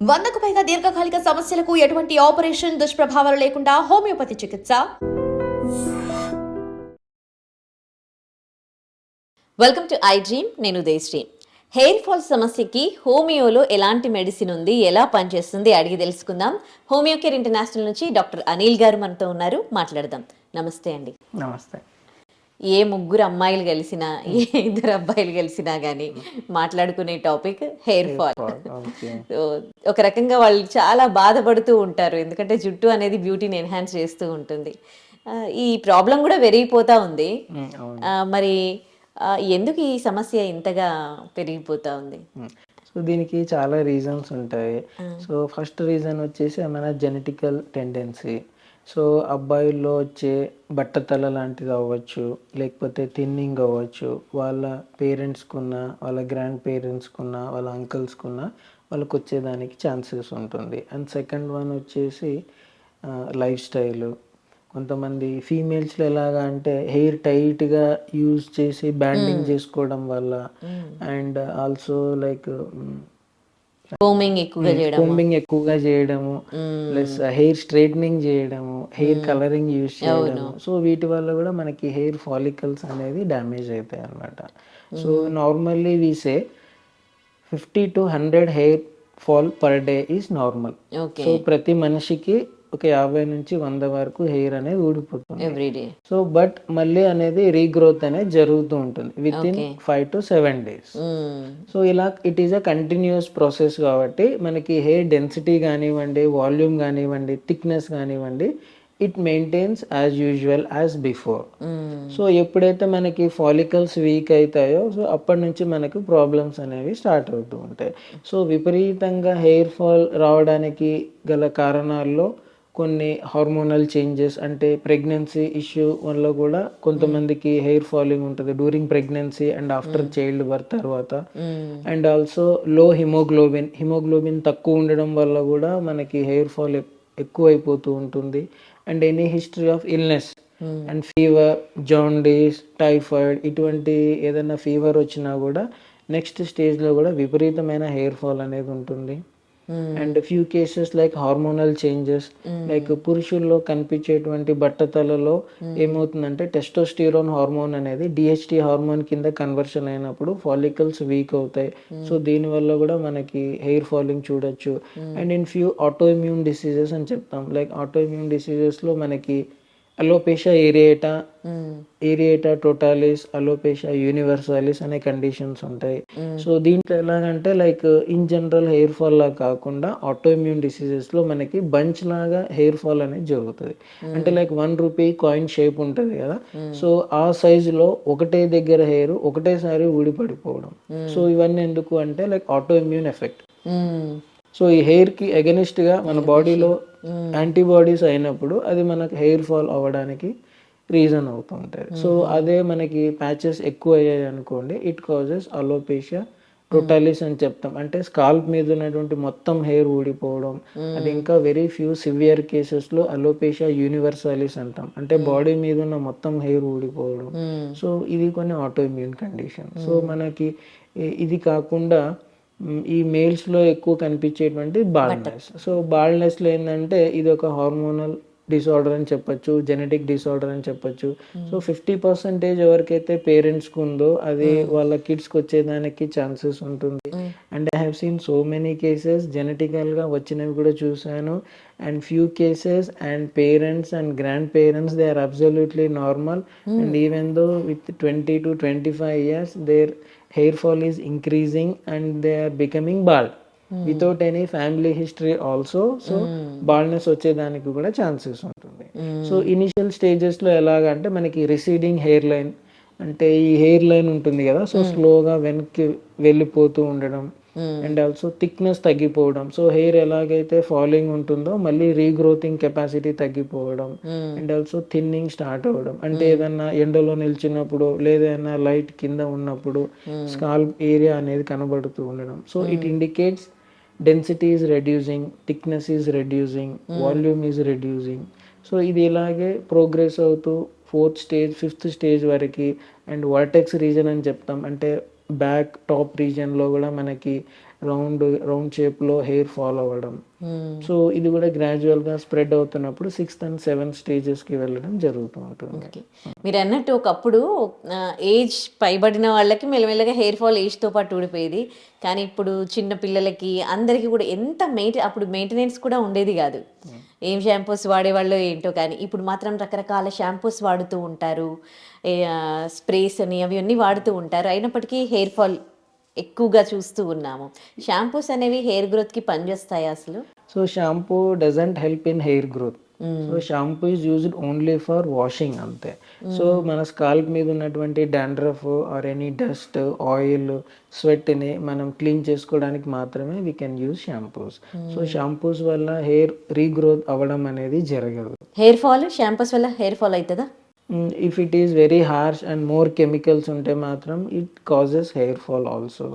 వందకు పైగా దీర్ఘకాలిక సమస్యలకు ఎటువంటి ఆపరేషన్ దుష్ప్రభావాలు లేకుండా హోమియోపతి చికిత్స. వెల్కమ్ టు ఐ డ్రీమ్ నేను ఉదయశ్రీ హెయిర్ ఫాల్ సమస్యకి హోమియోలో ఎలాంటి మెడిసిన్ ఉంది ఎలా పనిచేస్తుంది అడిగి తెలుసుకుందాం. హోమియో కేర్ ఇంటర్నేషనల్ నుంచి డాక్టర్ అనిల్ గారు మనతో ఉన్నారు మాట్లాడదాం. నమస్తే అండి. నమస్తే. ఏ ముగ్గురు అమ్మాయిలు కలిసినా ఏ ఇద్దరు అబ్బాయిలు కలిసినా కానీ మాట్లాడుకునే టాపిక్ హెయిర్ ఫాల్. ఒక రకంగా వాళ్ళు చాలా బాధపడుతూ ఉంటారు. ఎందుకంటే జుట్టు అనేది బ్యూటీని ఎన్హాన్స్ చేస్తూ ఉంటుంది. ఈ ప్రాబ్లం కూడా పెరిగిపోతా ఉంది. మరి ఎందుకు ఈ సమస్య ఇంతగా పెరిగిపోతా ఉంది. సో దీనికి చాలా రీజన్స్ ఉంటాయి. సో ఫస్ట్ రీజన్ వచ్చేసి ఏమైనా జెనెటికల్ టెండెన్సీ సో అబ్బాయిల్లో వచ్చే బట్టతల లాంటిది అవ్వచ్చు లేకపోతే థిన్నింగ్ అవ్వచ్చు. వాళ్ళ పేరెంట్స్కున్న వాళ్ళ గ్రాండ్ పేరెంట్స్కున్న వాళ్ళ అంకల్స్కున్న వాళ్ళకి వచ్చేదానికి ఛాన్సెస్ ఉంటుంది. అండ్ సెకండ్ వన్ వచ్చేసి లైఫ్ స్టైల్ కొంతమంది ఫీమేల్స్లో ఎలాగా అంటే హెయిర్ టైట్గా యూజ్ చేసి బ్యాండింగ్ చేసుకోవడం వల్ల అండ్ ఆల్సో లైక్ కోమింగ్ ఎక్కువగా చేయడం కోంబింగ్ ఎక్కువగా చేయడము ప్లస్ హెయిర్ స్ట్రైట్నింగ్ చేయడము హెయిర్ కలరింగ్ యూజ్ చేయడము. సో వీటి వల్ల కూడా మనకి హెయిర్ ఫాలికల్స్ అనేది డ్యామేజ్ అవుతాయి అన్నమాట. So normally we see fifty to hundred hair fall per day is normal so ప్రతి మనిషికి ఒక యాభై నుంచి వంద వరకు హెయిర్ అనేది ఊడిపోతుంది. ఎవ్రీడే సో బట్ మళ్ళీ అనేది రీగ్రోత్ అనేది జరుగుతూ ఉంటుంది. Within five to seven days so ఇలా it is a continuous process కాబట్టి మనకి హెయిర్ డెన్సిటీ కానివ్వండి వాల్యూమ్ కానివ్వండి థిక్నెస్ కానివ్వండి it maintains as usual as before so ఎప్పుడైతే మనకి ఫాలికల్స్ వీక్ అవుతాయో సో అప్పటి నుంచి మనకు ప్రాబ్లమ్స్ అనేవి స్టార్ట్ అవుతూ ఉంటాయి. సో విపరీతంగా హెయిర్ ఫాల్ రావడానికి గల కారణాల్లో కొన్ని హార్మోనల్ చేంజెస్ అంటే ప్రెగ్నెన్సీ ఇష్యూ వల్ల కూడా కొంతమందికి హెయిర్ ఫాలింగ్ ఉంటుంది during pregnancy and after childbirth తర్వాత. And also low haemoglobin haemoglobin తక్కువ ఉండడం వల్ల కూడా మనకి హెయిర్ ఫాల్ ఎక్కువ అయిపోతూ ఉంటుంది. And any history of illness and fever jaundice typhoid ఇటువంటి ఏదైనా ఫీవర్ వచ్చినా కూడా నెక్స్ట్ స్టేజ్లో కూడా విపరీతమైన హెయిర్ ఫాల్ అనేది ఉంటుంది. And few cases like hormonal changes like పురుషుల్లో కనిపించేటువంటి బట్టతలలో ఏమవుతుందంటే టెస్టోస్టిరోన్ హార్మోన్ అనేది డిహెచ్టి హార్మోన్ కింద కన్వర్షన్ అయినప్పుడు ఫాలికల్స్ వీక్ అవుతాయి. సో దీనివల్ల కూడా మనకి హెయిర్ ఫాలింగ్ చూడొచ్చు. And in few auto immune diseases అని చెప్తాం. లైక్ ఆటో ఇమ్యూన్ డిసీజెస్లో మనకి alopecia areata areata totalis alopecia universalis అనే కండిషన్స్ ఉంటాయి. సో దీంట్లో ఎలాగంటే like in general hair fall లా కాకుండా ఆటో ఇమ్యూన్ డిసీజెస్లో మనకి బంచ్ లాగా హెయిర్ ఫాల్ అనేది జరుగుతుంది. అంటే like one rupee coin shape ఉంటుంది కదా. సో ఆ సైజ్లో ఒకటే దగ్గర హెయిర్ ఒకటేసారి ఊడిపడిపోవడం. సో ఇవన్నీ ఎందుకు అంటే like auto immune effect so ఈ హెయిర్కి అగెనిస్ట్గా మన బాడీలో యాంటీబాడీస్ అయినప్పుడు అది మనకు హెయిర్ ఫాల్ అవ్వడానికి రీజన్ అవుతూ ఉంటుంది. సో అదే మనకి ప్యాచెస్ ఎక్కువ అయ్యాయి అనుకోండి ఇట్ కాజెస్ అలోపేషియా టోటాలిస్ అని చెప్తాం. అంటే స్కాల్ప్ మీద ఉన్నటువంటి మొత్తం హెయిర్ ఊడిపోవడం అది ఇంకా వెరీ ఫ్యూ సివియర్ కేసెస్లో అలోపేషియా యూనివర్సాలిస్ అంటాం. అంటే బాడీ మీద ఉన్న మొత్తం హెయిర్ ఊడిపోవడం. సో ఇది కొన్ని ఆటో ఇమ్యూన్ కండిషన్ సో మనకి ఇది కాకుండా ఈ మేల్స్లో ఎక్కువ కనిపించేటువంటి బాల్నెస్ సో బాల్నెస్లో ఏంటంటే ఇది ఒక హార్మోనల్ డిసార్డర్ అని చెప్పొచ్చు జెనెటిక్ డిసార్డర్ అని చెప్పొచ్చు. సో ఫిఫ్టీ పర్సెంటేజ్ ఎవరికైతే పేరెంట్స్కు ఉందో అది వాళ్ళ కిడ్స్కి వచ్చేదానికి ఛాన్సెస్ ఉంటుంది. And I have seen so many cases జెనెటికల్గా వచ్చినవి కూడా చూశాను. And few cases and parents and grandparents they are absolutely normal and even though with twenty to twenty five years their hair fall is increasing and they are becoming bald without any family history also so baldness వచ్చేదానికి కూడా chances ఉంటుంది. So initial స్టేజెస్లో ఎలాగంటే మనకి receding hairline అంటే ఈ hairline ఉంటుంది కదా సో స్లోగా వెనక్కి వెళ్ళిపోతూ ఉండడం అండ్ ఆల్సో థిక్నెస్ తగ్గిపోవడం. సో హెయిర్ ఎలాగైతే ఫాలింగ్ ఉంటుందో మళ్ళీ రీగ్రోతింగ్ కెపాసిటీ తగ్గిపోవడం. అండ్ ఆల్సో థిన్నింగ్ స్టార్ట్ అవ్వడం. అంటే ఏదన్నా ఎండలో నిల్చున్నప్పుడు లేదా లైట్ కింద ఉన్నప్పుడు స్కాల్ప్ ఏరియా అనేది కనబడుతూ ఉండడం. So it indicates density is reducing thickness is reducing volume is reducing so ఇది ఇలాగే ప్రోగ్రెస్ అవుతూ ఫోర్త్ స్టేజ్ ఫిఫ్త్ స్టేజ్ వరకు అండ్ వర్టెక్స్ రీజన్ అని చెప్తాం. అంటే బ్యాక్ టాప్ రీజన్లో కూడా మనకి రౌండ్ రౌండ్ షేప్లో హెయిర్ ఫాల్ అవ్వడం. Hmm. సో ఇది కూడా గ్రాడ్యువల్గా స్ప్రెడ్ అవుతున్నప్పుడు సిక్స్త్ అండ్ సెవెంత్ స్టేజెస్కి వెళ్ళడం జరుగుతూ ఉంటుంది. ఓకే. మీరు అన్నట్టు ఒకప్పుడు ఏజ్ పైబడిన వాళ్ళకి మెల్లమెల్లగా హెయిర్ ఫాల్ ఏజ్తో పాటు ఊడిపోయేది. కానీ ఇప్పుడు చిన్న పిల్లలకి అందరికీ కూడా ఎంత మెయింటైన్ అప్పుడు మెయింటెనెన్స్ కూడా ఉండేది కాదు. ఏం షాంపూస్ వాడేవాళ్ళు ఏంటో కానీ ఇప్పుడు మాత్రం రకరకాల షాంపూస్ వాడుతూ ఉంటారు. స్ప్రేస్ అని అవి అన్నీ వాడుతూ ఉంటారు. అయినప్పటికీ హెయిర్ ఫాల్ ఎక్కువగా చూస్తూ ఉన్నాము. షాంపూస్ అనేవి హెయిర్ గ్రోత్కి పనిచేస్తాయి అసలు? So shampoo doesn't help in hair growth. So shampoo is used only for washing అంతే. సో మన స్కాల్ప్ మీద ఉన్నటువంటి dandruff or any dust oil స్వెట్ని మనం క్లీన్ చేసుకోవడానికి మాత్రమే we can use shampoos so shampoos వల్ల హెయిర్ రీగ్రోత్ అవ్వడం అనేది జరగదు. హెయిర్ ఫాల్ షాంపూస్ వల్ల హెయిర్ ఫాల్ అవుతుందా? If it is very harsh and more chemicals ఉంటే మాత్రం it causes hair fall also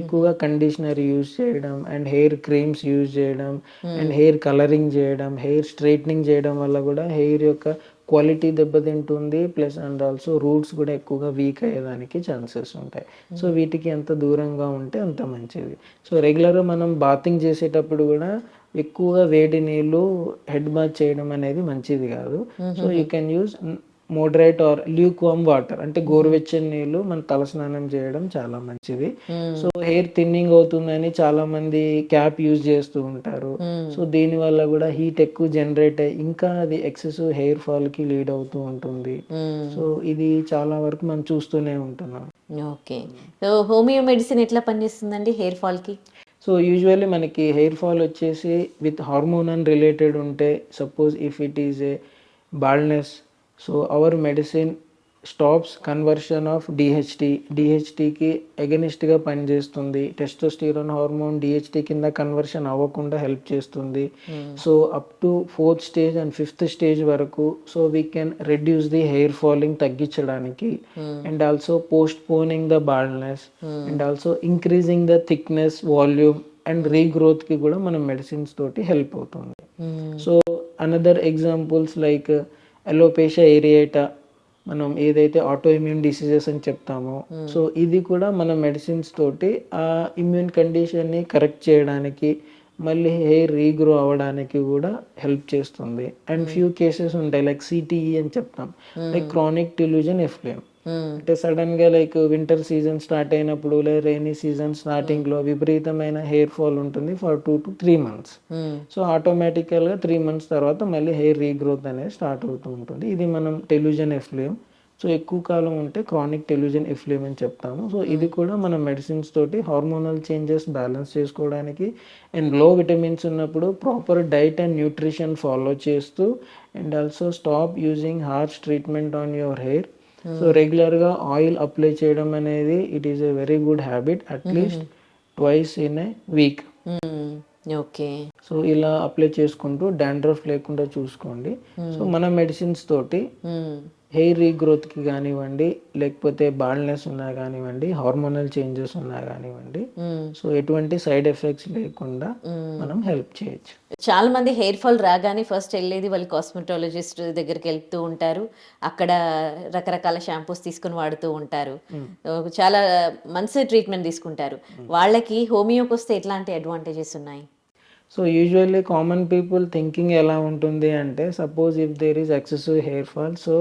ఎక్కువగా కండిషనర్ యూజ్ చేయడం అండ్ హెయిర్ క్రీమ్స్ యూజ్ చేయడం అండ్ హెయిర్ కలరింగ్ చేయడం హెయిర్ స్ట్రైట్నింగ్ చేయడం వల్ల కూడా హెయిర్ యొక్క క్వాలిటీ దెబ్బతింటుంది ప్లస్ అండ్ ఆల్సో రూట్స్ కూడా ఎక్కువగా వీక్ అయ్యేదానికి ఛాన్సెస్ ఉంటాయి. సో వీటికి ఎంత దూరంగా ఉంటే అంత మంచిది. సో రెగ్యులర్గా మనం బాతింగ్ చేసేటప్పుడు కూడా ఎక్కువగా వేడి నీళ్ళు హెడ్ బాత్ చేయడం అనేది మంచిది కాదు. So you can use moderate or lukewarm water అంటే గోరువెచ్చని నీళ్ళు మన తలస్నానం చేయడం చాలా మంచిది. సో హెయిర్ థిన్నింగ్ అవుతుందని చాలా మంది క్యాప్ యూజ్ చేస్తూ ఉంటారు. సో దీని వల్ల కూడా హీట్ ఎక్కువ జనరేట్ అయ్యి ఇంకా అది ఎక్సెసివ్ హెయిర్ ఫాల్కి లీడ్ అవుతూ ఉంటుంది. సో ఇది చాలా వరకు మనం చూస్తూనే ఉంటున్నాం. ఓకే సో హోమియో మెడిసిన్ ఎట్లా పనిచేస్తుందండి హెయిర్ ఫాల్కి సో యూజువల్లీ మనకి హెయిర్ ఫాల్ వచ్చేసి విత్ హార్మోన్ రిలేటెడ్ ఉంటే suppose if it is a baldness so our medicine stops conversion of DHT డిహెచ్టికి ఎగనిస్ట్గా పనిచేస్తుంది. టెస్టోస్టిరోన్ హార్మోన్ డిహెచ్టి కింద కన్వర్షన్ అవ్వకుండా హెల్ప్ చేస్తుంది. So up to fourth stage and fifth stage వరకు so we can reduce the hair falling తగ్గించడానికి. And also postponing the baldness and also increasing the thickness volume and రీగ్రోత్కి కూడా మన medicines తోటి help అవుతుంది. So another examples like alopecia areata మనం ఏదైతే auto immune diseases అని చెప్తామో so ఇది కూడా మన మెడిసిన్స్ తోటి ఆ ఇమ్యూన్ కండిషన్ని కరెక్ట్ చేయడానికి మళ్ళీ హెయిర్ రీగ్రో అవ్వడానికి కూడా హెల్ప్ చేస్తుంది. అండ్ ఫ్యూ కేసెస్ ఉంటాయి లైక్ సిటిఈ అని చెప్తాం. లైక్ క్రానిక్ టిల్యూజన్ ఎఫ్లేమ్ అంటే సడన్గా లైక్ వింటర్ సీజన్ స్టార్ట్ అయినప్పుడు లేదా రైనీ సీజన్ స్టార్టింగ్లో విపరీతమైన హెయిర్ ఫాల్ ఉంటుంది for two to three months so ఆటోమేటికల్గా three months తర్వాత మళ్ళీ హెయిర్ రీగ్రోత్ అనేది స్టార్ట్ అవుతూ ఉంటుంది. ఇది మనం టెలివిజన్ ఎఫ్లేమ్ సో ఎక్కువ కాలం ఉంటే క్రానిక్ టెలివిజన్ ఎఫ్లేమ్ అని చెప్తాము. సో ఇది కూడా మన మెడిసిన్స్ తోటి హార్మోనల్ చేంజెస్ బ్యాలెన్స్ చేసుకోవడానికి అండ్లో విటమిన్స్ ఉన్నప్పుడు proper diet and nutrition follow చేస్తూ and also stop using harsh treatment on your hair so రెగ్యులర్గా ఆయిల్ అప్లై చేయడం అనేది it is a very good habit at least twice in a week okay so ఇలా apply చేసుకుంటూ dandruff లేకుండా చూసుకోండి. So మన medicines తోటి హెయిర్ రీగ్రోత్కి కానివ్వండి లేకపోతే బాల్నెస్ ఉన్నా కానివ్వండి హార్మోనల్ చేంజెస్ ఉన్నా కానివ్వండి సో ఎటువంటి సైడ్ ఎఫెక్ట్స్ లేకుండా మనం హెల్ప్ చేయొచ్చు. చాలా మంది హెయిర్ ఫాల్ రాగానే ఫస్ట్ వెళ్ళేది వాళ్ళు కాస్మెటాలజిస్ట్ దగ్గరికి వెళ్తూ ఉంటారు. అక్కడ రకరకాల షాంపూస్ తీసుకొని వాడుతూ ఉంటారు. చాలా మంచి ట్రీట్మెంట్ తీసుకుంటారు. వాళ్ళకి హోమియోకి వస్తే ఎట్లాంటి అడ్వాంటేజెస్ ఉన్నాయి? so usually common people thinking ఎలా ఉంటుంది అంటే suppose if there is excessive hair fall so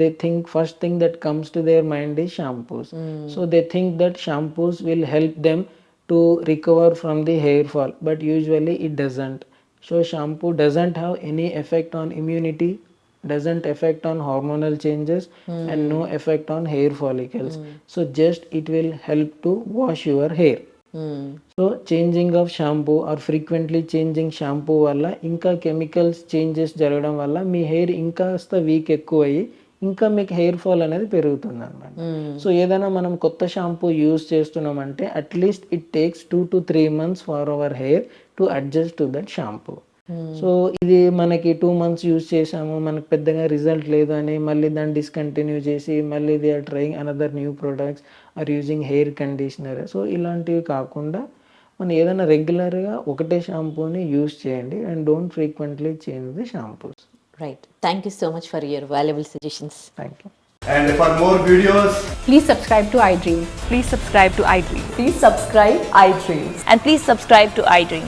they think first thing that comes to their mind is shampoos so they think that shampoos will help them to recover from the hair fall but usually it doesn't so shampoo doesn't have any effect on immunity doesn't affect on hormonal changes and no effect on hair follicles so just it will help to wash your hair so changing of shampoo or frequently changing shampoo వల్ల ఇంకా chemicals changes జరగడం వల్ల మీ hair ఇంకాస్త week ఎక్కువ అయ్యి ఇంకా మీకు హెయిర్ ఫాల్ అనేది పెరుగుతుంది అనమాట సో ఏదైనా మనం కొత్త షాంపూ యూస్ చేస్తున్నామంటే at least it takes two to three months for our hair to adjust to that shampoo so ఇది మనకి టూ మంత్స్ యూజ్ చేసాము మనకు పెద్దగా రిజల్ట్ లేదు అని మళ్ళీ దాన్ని డిస్కంటిన్యూ చేసి మళ్ళీ they are trying another new products or using hair conditioner so ఇలాంటివి కాకుండా మనం ఏదైనా రెగ్యులర్గా ఒకటే షాంపూని యూజ్ చేయండి and don't frequently change the shampoos right thank you so much for your valuable suggestions thank you And for more videos, Please subscribe to iDream. Please subscribe to iDream. Please subscribe iDream. And please subscribe to iDream.